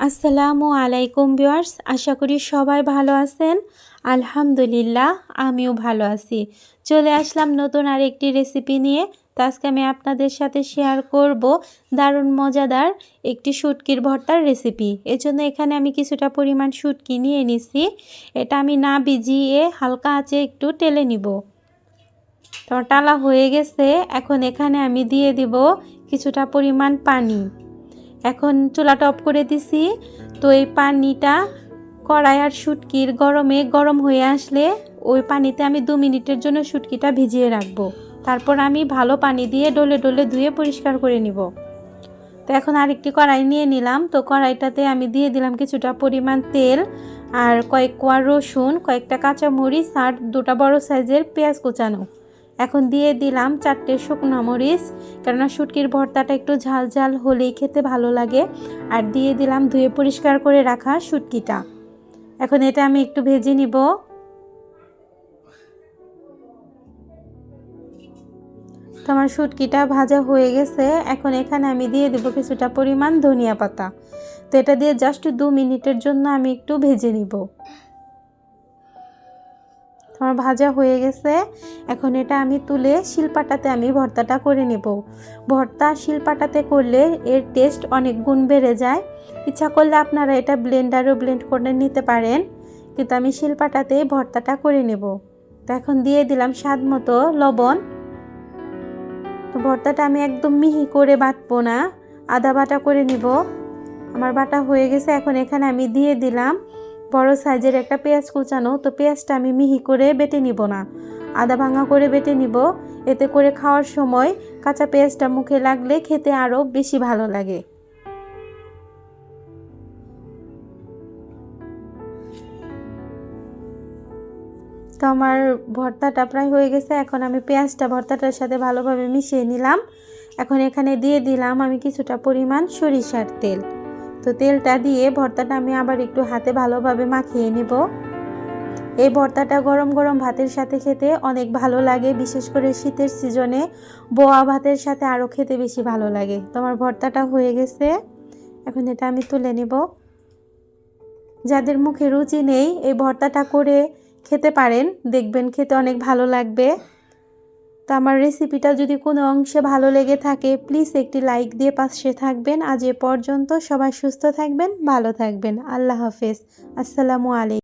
আসসালামু আলাইকুম ভিউয়ার্স, আশা করি সবাই ভালো আছেন। আলহামদুলিল্লাহ, আমিও ভালো আছি। চলে আসলাম নতুন আরেকটি রেসিপি নিয়ে। তো আজকে আমি আপনাদের সাথে শেয়ার করব দারুণ মজাদার একটি শুটকির ভর্তার রেসিপি এজন্য এখানে আমি কিছুটা পরিমাণ শুটকি নিয়ে নিছি এটা আমি না ভিজিয়ে হালকা আঁচে একটু টেলে নিব। তো টালা হয়ে গেছে। এখন এখানে আমি দিয়ে দিব কিছুটা পরিমাণ পানি। এখন চুলাটা অফ করে দিছি। তো এই পানিটা কড়াই আর শুটকির গরমে গরম হয়ে আসলে ওই পানিতে আমি দু মিনিটের জন্য শুটকিটা ভিজিয়ে রাখব। তারপর আমি ভালো পানি দিয়ে ডলে ডলে ধুয়ে পরিষ্কার করে নিব। তো এখন আরেকটি কড়াই নিয়ে নিলাম। তো কড়াইটাতে আমি দিয়ে দিলাম কিছুটা পরিমাণ তেল আর কয়েক কোয়া রসুন, কয়েকটা কাঁচামরিচ আর দুটা বড় সাইজের পেঁয়াজ কুচানো। এখন দিয়ে দিলাম চারটে শুকনো মরিচ, কেননা শুটকির ভর্তাটা একটু ঝাল ঝাল হলেই খেতে ভালো লাগে। আর দিয়ে দিলাম ধুয়ে পরিষ্কার করে রাখা শুটকিটা। এখন এটা আমি একটু ভেজে নিব। আমার শুটকিটা ভাজা হয়ে গেছে। এখন এখানে আমি দিয়ে দেব কিছুটা পরিমাণ ধনিয়া পাতা। তো এটা দিয়ে জাস্ট দু মিনিটের জন্য আমি একটু ভেজে নিব। আমার ভাজা হয়ে গেছে। এখন এটা আমি তুলে শিলপাটাতে আমি ভর্তাটা করে নেব। ভর্তা শিলপাটাতে করলে এর টেস্ট অনেক গুণ বেড়ে যায়। ইচ্ছা করলে আপনারা এটা ব্লেন্ডারও ব্লেন্ড করে নিতে পারেন। কিন্তু আমি শিলপাটাতে ভর্তাটা করে নেব। তো এখন দিয়ে দিলাম স্বাদ মতো লবণ। তো ভর্তাটা আমি একদম মিহি করে বাটবো না। আদা বাটা করে নিব। আমার বাটা হয়ে গেছে। এখন এখানে আমি দিয়ে দিলাম বড় সাইজের একটা পেঁয়াজ কুচানো, তো পেঁয়াজটা আমি মিহি করে বেটে নিব না। আদা ভাঙা করে বেটে নিব। এতে করে খাওয়ার সময় কাঁচা পেঁয়াজটা মুখে লাগলে খেতে আরও বেশি ভালো লাগে। তো আমার ভর্তাটা প্রায় হয়ে গেছে। এখন আমি পেঁয়াজটা ভর্তাটার সাথে ভালোভাবে মিশিয়ে নিলাম। এখন এখানে দিয়ে দিলাম আমি কিছুটা পরিমাণ সরিষার তেল। তো তেলটা দিয়ে ভর্তাটা আমি আবার একটু হাতে ভালোভাবে মাখিয়ে নেব। এই ভর্তাটা গরম গরম ভাতের সাথে খেতে অনেক ভালো লাগে, বিশেষ করে শীতের সিজনে বোয়া ভাতের সাথে আরও খেতে বেশি ভালো লাগে। তোমার ভর্তাটা হয়ে গেছে, এখন এটা আমি তুলে নেব। যাদের মুখে রুচি নেই, এই ভর্তাটা করে খেতে পারেন, দেখবেন খেতে অনেক ভালো লাগবে। তো আমার রেসিপিটা যদি কোনো অংশে ভালো লেগে থাকে প্লিজ একটি লাইক দিয়ে পাশে থাকবেন। আজ এ পর্যন্ত সবাই সুস্থ থাকবেন, ভালো থাকবেন। আল্লাহ হাফেজ। আসসালামু আলাইকুম।